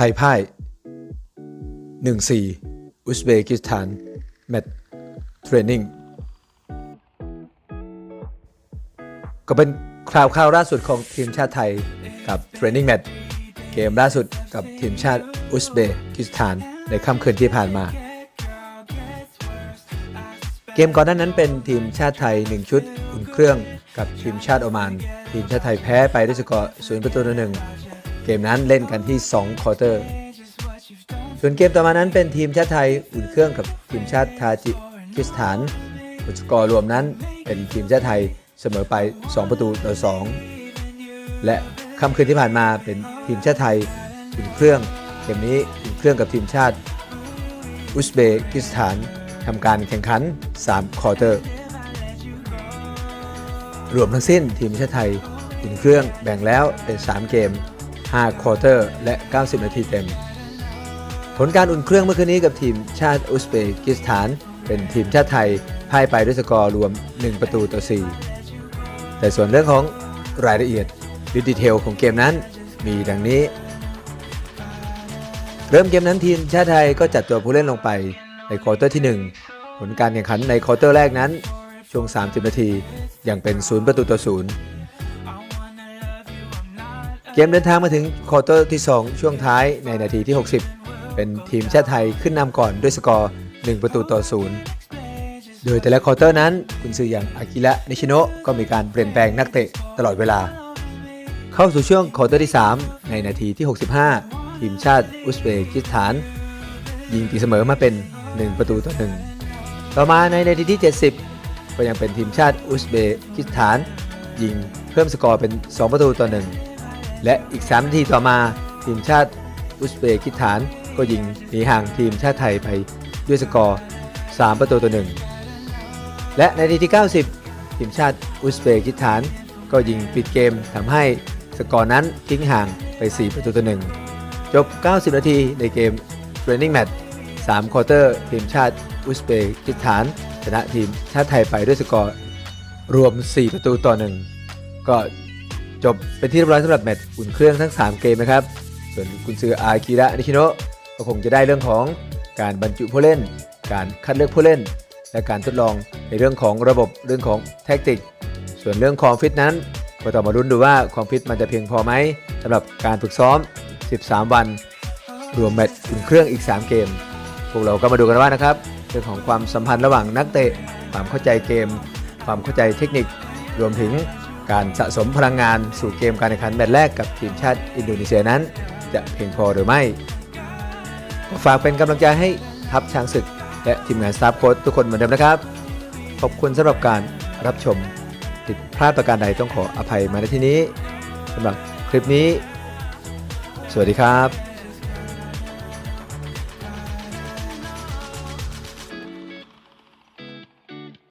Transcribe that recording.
ไทยพ่าย 1-4 อุซเบกิสถาน แมตช์เทรนนิ่ง ก็เป็นข่าวข่าวล่าสุดของทีมชาติไทยกับเทรนนิ่งแมตช์เกมล่าสุดกับทีมชาติอุซเบกิสถานในค่ำคืนที่ผ่านมา เกมก่อนหน้านั้นเป็นทีมชาติไทย 1 ชุดอุ่นเครื่องกับทีมชาติโอมาน ทีมชาติไทยแพ้ไปด้วยสกอร์ 0 ประตูต่อหนึ่ง เกมนั้นเล่นกันที่ 2 ควอเตอร์ ส่วนเกมต่อมานั้นเป็นทีมชาติไทยอุ่นเครื่องกับทีมชาติทาจิกิสถานผลสกอร์รวมนั้นเป็นทีมชาติไทยเสมอไป 2 ประตูต่อ 2 และค่ำคืนที่ผ่านมาเป็นทีมชาติไทยอุ่นเครื่อง เกมนี้อุ่นเครื่องกับทีมชาติอุซเบกิสถานทำการแข่งขัน 3 ควอเตอร์ รวมทั้งสิ้นทีมชาติไทยอุ่นเครื่องแบ่งแล้วเป็น 3 เกม 5 ควอเตอร์ และ 90 นาทีเต็ม ผลการอุ่นเครื่องเมื่อคืนนี้กับทีมชาติอุซเบกิสถาน เป็นทีมชาติไทยพ่ายไปด้วยสกอร์รวม 1 ประตูต่อ 4 แต่ส่วนเรื่องของรายละเอียดดีเทลของเกมนั้นมีดังนี้ เริ่มเกมนั้นทีมชาติไทยก็จัดตัวผู้เล่นลงไปในควอเตอร์ที่ 1 ผลการแข่งขันในควอเตอร์แรกนั้น ช่วง 30 นาทียังเป็น 0 ประตูต่อ 0 กมเดินทางมาถึงควอเตอร์ที่ 2 ช่วงท้ายในนาทีที่ 60 เป็นทีมชาติไทยขึ้นนำก่อนด้วยสกอร์ 1 ประตูต่อ 0 โดยแต่ละควอเตอร์นั้น คุณซืออย่างอากิระนิชิโนะก็มีการเปลี่ยนแปลงนักเตะตลอดเวลา เข้าสู่ช่วงควอเตอร์ที่ 3 ในนาทีที่ 65 ทีมชาติอุซเบกิสถาน ยิงตีเสมอมาเป็น 1 ประตูต่อ 1 ต่อมาในนาทีที่ 70 ก็ยังเป็นทีมชาติอุซเบกิสถาน ยิงเพิ่มสกอร์เป็น 2 ประตูต่อ 1 และอีก 3 นาทีต่อมาทีมชาติอุซเบกิสถานก็ยิงหนีห่างทีมชาติไทยไปด้วยสกอร์ 3 ประตูต่อ 1 และในนาทีที่ 90 ทีมชาติอุซเบกิสถาน ก็ยิงปิดเกมทำให้สกอร์นั้นทิ้งห่างไป 4 ประตูต่อ 1 จบ 90 นาทีในเกม Training Match 3ควอเตอร์ทีมชาติอุซเบกิสถานชนะทีมชาติไทยไปด้วยสกอร์ รวม 4 ประตูต่อ 1 ก็ จบเป็นที่เรียบร้อยสำหรับแมตช์อุ่นเครื่องทั้ง 3 เกมนะครับ ส่วนกุนซืออากิระนิชิโนะก็คงจะได้เรื่องของการบรรจุผู้เล่น การคัดเลือกผู้เล่น และการทดลองในเรื่องของระบบเรื่องของแท็กติก ส่วนเรื่องความฟิตนั้นก็ต้องมาลุ้นดูว่าความฟิตมันจะเพียงพอไหมสำหรับการฝึกซ้อม 13 วัน รวมแมตช์อุ่นเครื่องอีก 3 เกม พวกเราก็มาดูกันว่านะครับเรื่องของความสัมพันธ์ระหว่างนักเตะ ความเข้าใจเกม ความเข้าใจเทคนิค รวมถึง การสะสมพลังงานสู่เกมการแข่งขันแมตช์แรกกับทีมชาติอินโดนีเซียนั้น จะเพียงพอหรือไม่ ฝากเป็นกำลังใจให้ทัพช้างศึก และทีมงานสตาฟโค้ชทุกคนเหมือนเดิมนะครับ ขอบคุณสำหรับการรับชมผิดพลาดประการใดต้องขออภัยมาในที่นี้สำหรับคลิปนี้ สวัสดีครับ